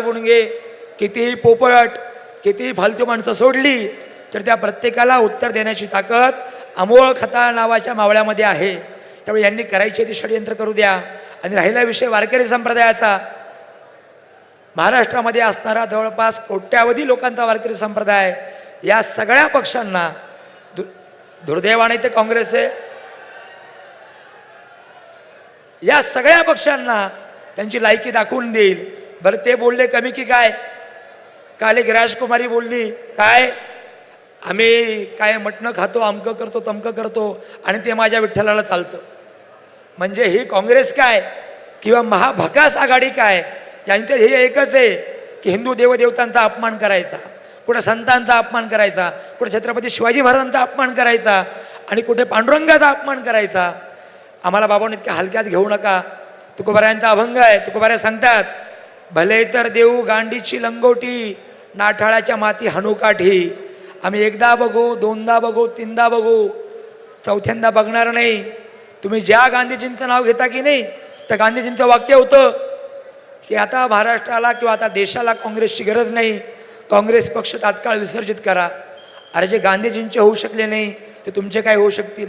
गुणगे कितीही पोपट कितीही फालतू माणसं सोडली तर त्या प्रत्येकाला उत्तर देण्याची ताकद अमोळ खता नावाच्या मावळ्यामध्ये आहे. त्यामुळे यांनी करायची ते षडयंत्र करू द्या. आणि राहिला विषय वारकरी संप्रदायाचा. महाराष्ट्रामध्ये असणारा जवळपास कोट्यावधी लोकांचा वारकरी संप्रदाय या सगळ्या पक्षांना दु दुर्दैवाने ते काँग्रेस आहे या सगळ्या पक्षांना त्यांची लायकी दाखवून देईल. बरं ते बोलले कमी की काय? काल एक राजकुमारी बोलली काय? आम्ही काय मटणं खातो अमकं करतो तमकं करतो आणि ते माझ्या विठ्ठलाला चालतं. म्हणजे ही काँग्रेस काय किंवा महाभकास आघाडी काय? यांचं हे एकच आहे की हिंदू देवदेवतांचा अपमान करायचा कुठं संतांचा अपमान करायचा कुठे छत्रपती शिवाजी महाराजांचा अपमान करायचा आणि कुठे पांडुरंगाचा अपमान करायचा. आम्हाला बाबांनी इतक्या हलक्यात घेऊ नका. तुकोबाऱ्यांचा अभंग आहे. तुकोबाऱ्या सांगतात भले तर देऊ गांडीची लंगोटी नाठाळाच्या माती हनुकाठी आम्ही एकदा बघू दोनदा बघू तीनदा बघू. चौथ्यांदा बघणार नाही. तुम्ही ज्या गांधीजींचं नाव घेता की नाही तर गांधीजींचं वाक्य होतं की आता महाराष्ट्राला किंवा आता देशाला काँग्रेसची गरज नाही. काँग्रेस पक्ष तात्काळ विसर्जित करा. अरे जे गांधीजींचे होऊ शकले नाही ते तुमचे काय होऊ शकतील?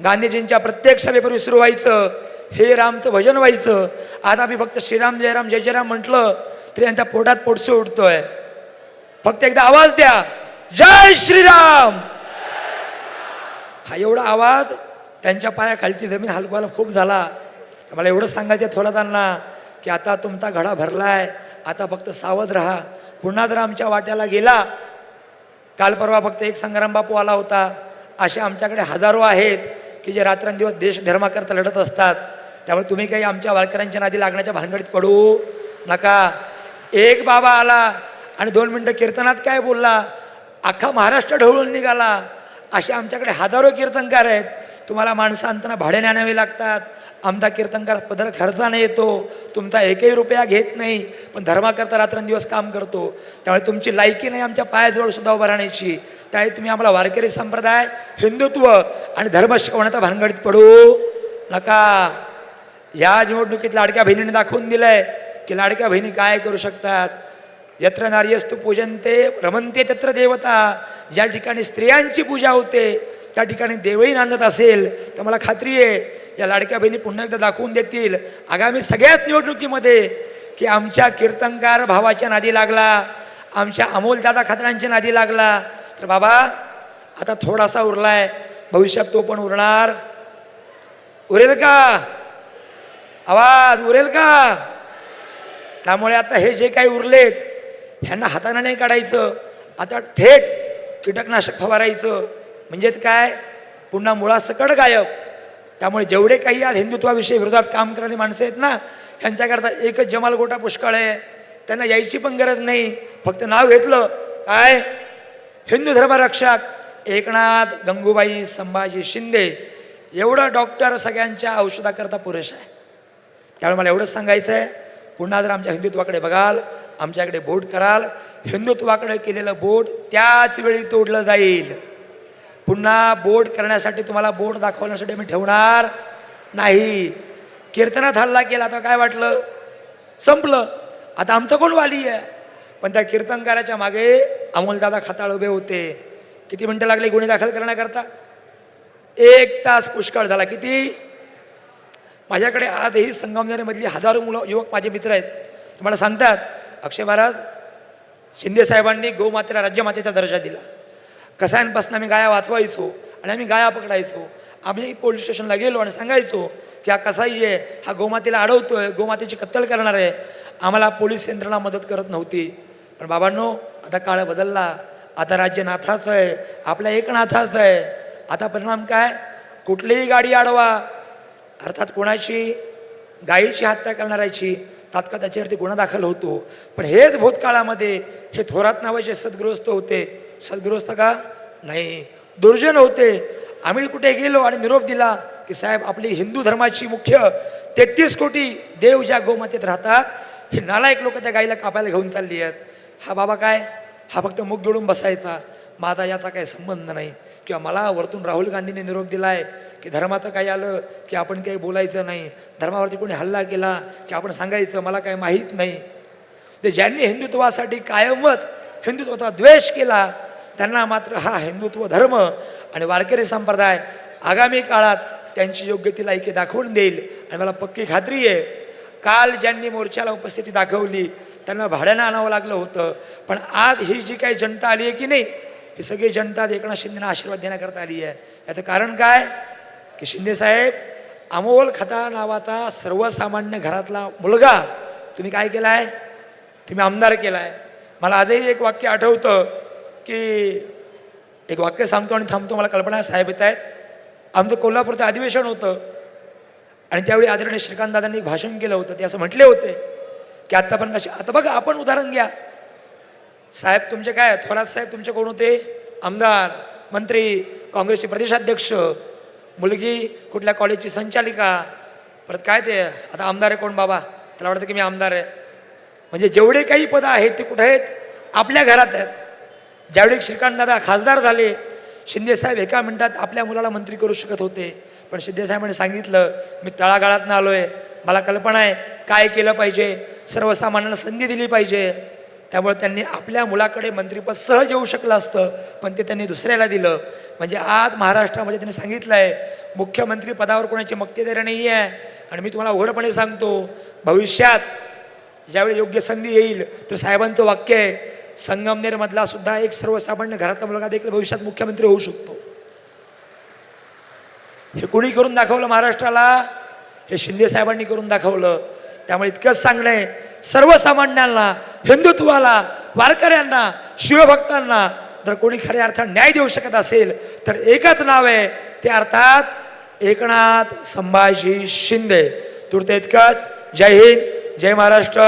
गांधीजींच्या प्रत्येक सभेपूर्वी सुरू व्हायचं. हे रामचं भजन व्हायचं. आता मी फक्त श्रीराम जयराम जय जयराम म्हटलं तरी यांच्या पोटात पोटसे उठतोय फक्त एकदा आवाज द्या. जय श्रीराम! हा एवढा आवाज त्यांच्या पायाखालची जमीन हलकवायला खूप झाला. मला एवढंच सांगायचं आहे थोरातांना की आता तुमचा घडा भरलाय आता फक्त सावध राहा. पुन्हा जर आमच्या वाट्याला गेला काल परवा फक्त एक संग्राम बापू आला होता. असे आमच्याकडे हजारो आहेत की जे रात्रंदिवस देश धर्माकरता लढत असतात. त्यामुळे तुम्ही काही आमच्या वारकऱ्यांच्या नादी लागण्याच्या भानगडीत पडू नका. एक बाबा आला आणि दोन मिनटं कीर्तनात काय बोलला? अख्खा महाराष्ट्र ढवळून निघाला. असे आमच्याकडे हजारो कीर्तनकार आहेत. तुम्हाला माणसं आणताना भाड्याने आणावे लागतात. आमचा कीर्तनकार पदर खर्चाने येतो. तुमचा एकही रुपया घेत नाही. पण धर्माकरता रात्रंदिवस काम करतो. त्यामुळे तुमची लायकी नाही आमच्या पायाजवळ सुद्धा उभं राहण्याची. त्यावेळी तुम्ही आम्हाला वारकरी संप्रदाय हिंदुत्व आणि धर्म शिकवण्याचा भानगडीत पडू नका. या निवडणुकीत लाडक्या बहिणीने दाखवून दिलंय की लाडक्या बहिणी काय करू शकतात. यत्र नार्यस्तु पूजनते रमनते तत्र देवता. ज्या ठिकाणी स्त्रियांची पूजा होते त्या ठिकाणी देवही नांदत असेल. तर मला खात्री आहे या लाडक्या बहिणी पुन्हा एकदा दाखवून देतील. आगामी सगळ्याच निवडणुकीमध्ये की आमच्या कीर्तनकार भावाच्या नादी लागला आमच्या अमोलदादा खात्रांच्या नादी लागला. तर बाबा आता थोडासा उरलाय. भविष्यात तो पण उरणार. उरेल का? आवाज उरेल का? त्यामुळे आता हे जे काही उरलेत ह्यांना हाताने नाही काढायचं. आता थेट कीटकनाशक फवारायचं. म्हणजेच काय? पुन्हा मुळासकट गायब. त्यामुळे जेवढे काही आज हिंदुत्वाविषयी विरोधात काम करणारी माणसं आहेत ना ह्यांच्याकरता एकच जमाल गोटा पुष्कळ आहे. त्यांना यायची पण गरज नाही. फक्त नाव घेतलं. काय? हिंदू धर्मरक्षक एकनाथ गंगूबाई संभाजी शिंदे. एवढं डॉक्टर सगळ्यांच्या औषधाकरता पुरेशा आहे. त्यामुळे मला एवढंच सांगायचं आहे पुन्हा जर आमच्या हिंदुत्वाकडे बघाल आमच्याकडे बोट कराल हिंदुत्वाकडे केलेलं बोट त्याच वेळी तोडलं जाईल. पुन्हा बोट करण्यासाठी तुम्हाला बोट दाखवण्यासाठी मी ठेवणार नाही. कीर्तनात हल्ला केला तर काय वाटलं? संपलं. आता आमचं कोण वाली आहे? पण त्या कीर्तनकाराच्या मागे अमोलदादा खाताळ उभे होते. किती मिनटं लागले गुन्हे दाखल करण्याकरता? एक तास पुष्कळ झाला. किती? माझ्याकडे आजही संगमनेरमधली हजारो मुलं युवक माझे मित्र आहेत. तुम्हाला सांगतात अक्षय महाराज शिंदेसाहेबांनी गोमातेला राज्यमातेचा दर्जा दिला. कसायांपासून आम्ही गाया वाचवायचो आणि आम्ही गाया पकडायचो. आम्ही पोलीस स्टेशनला गेलो आणि सांगायचो की हा कसाई आहे हा गोमातेला अडवतो आहे गोमातेची कत्तल करणार आहे. आम्हाला पोलीस यंत्रणा मदत करत नव्हती. पण बाबांनो आता काळ बदलला. आता राज्य नाथाचं आहे. आपल्या एक नाथाचं आहे. आता परिणाम काय? कुठलीही गाडी अडवा. अर्थात कोणाची गायीची हत्या करणाऱ्याची तात्काळ त्याच्यावरती गुन्हा दाखल होतो. पण हेच भूतकाळामध्ये हे थोरात नावाचे सद्गृहस्थ होते. सद्गृहस्थ का? नाही. दुर्जन होते. आम्ही कुठे गेलो आणि निरोप दिला की साहेब आपली हिंदू धर्माची मुख्य तेहतीस कोटी देव ज्या गोमातेत राहतात हे नालायक लोक त्या गाईला कापायला घेऊन चालली आहेत. हा बाबा काय? हा फक्त मुख जोडून बसायचा. माझा याचा काही संबंध नाही. किंवा मला वरतून राहुल गांधींनी निरोप दिलाय की धर्माचं काही आलं की आपण काही बोलायचं नाही. धर्मावरती कोणी हल्ला केला की आपण सांगायचं मला काही माहीत नाही. ते ज्यांनी हिंदुत्वासाठी कायमच हिंदुत्वाचा द्वेष केला त्यांना मात्र हा हिंदुत्व धर्म आणि वारकरी संप्रदाय आगामी काळात त्यांची योग्य ती लायकी दाखवून देईल आणि मला पक्की खात्री आहे. काल ज्यांनी मोर्चाला उपस्थिती दाखवली त्यांना भाड्यानं आणावं लागलं होतं. पण आज ही जी काही जनता आली आहे की नाही ही सगळी जनता एकनाथ शिंदेना आशीर्वाद देण्याकरता आली आहे. याचं कारण काय? की शिंदेसाहेब अमोल खता नावाचा सर्वसामान्य घरातला मुलगा तुम्ही काय केला आहे तुम्ही आमदार केला आहे मला आजही एक वाक्य आठवतं की एक वाक्य सांगतो आणि थांबतो मला कल्पना साहेब येत आहेत. आमचं कोल्हापूरचं अधिवेशन होतं. आणि त्यावेळी आदरणीय श्रीकांतदादांनी एक भाषण केलं होतं. ते असं म्हटले होते की आत्तापर्यंत असे आता बघा आपण उदाहरण घ्या. साहेब तुमचे काय? थोरात साहेब तुमचे कोण होते आमदार मंत्री काँग्रेसचे प्रदेशाध्यक्ष मुलगी कुठल्या कॉलेजची संचालिका परत काय ते? आता आमदार आहे कोण बाबा? त्याला वाटतं की मी आमदार आहे. म्हणजे जेवढे काही पदं आहेत ते कुठे आहेत? आपल्या घरात आहेत. ज्यावेळी श्रीकांतदादा खासदार झाले शिंदेसाहेब एका मिनटात आपल्या मुलाला मंत्री करू शकत होते. पण शिंदेसाहेबांनी सांगितलं मी तळागाळातनं आलो आहे मला कल्पना आहे काय केलं पाहिजे? सर्वसामान्यांना संधी दिली पाहिजे. त्यामुळे त्यांनी आपल्या मुलाकडे मंत्रीपद सहज येऊ शकलं असतं पण ते त्यांनी दुसऱ्याला दिलं. म्हणजे आज महाराष्ट्रामध्ये त्यांनी सांगितलं आहे मुख्यमंत्री पदावर कोणाची मक्तेदारी नाही आहे आणि मी तुम्हाला उघडपणे सांगतो भविष्यात ज्यावेळी योग्य संधी येईल तर साहेबांचं वाक्य आहे संगमनेरमधला सुद्धा एक सर्वसामान्य घरातला मुलगा देखील भविष्यात मुख्यमंत्री होऊ शकतो. हे कुणी करून दाखवलं महाराष्ट्राला? हे शिंदे साहेबांनी करून दाखवलं. त्यामुळे इतकंच सांगणं आहे सर्वसामान्यांना हिंदुत्वाला वारकऱ्यांना शिवभक्तांना जर कोणी खऱ्या अर्थात न्याय देऊ शकत असेल तर एकच नाव आहे ते अर्थात एकनाथ संभाजी शिंदे. तुर्त इतकंच. जय हिंद जय महाराष्ट्र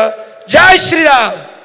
जय श्रीराम.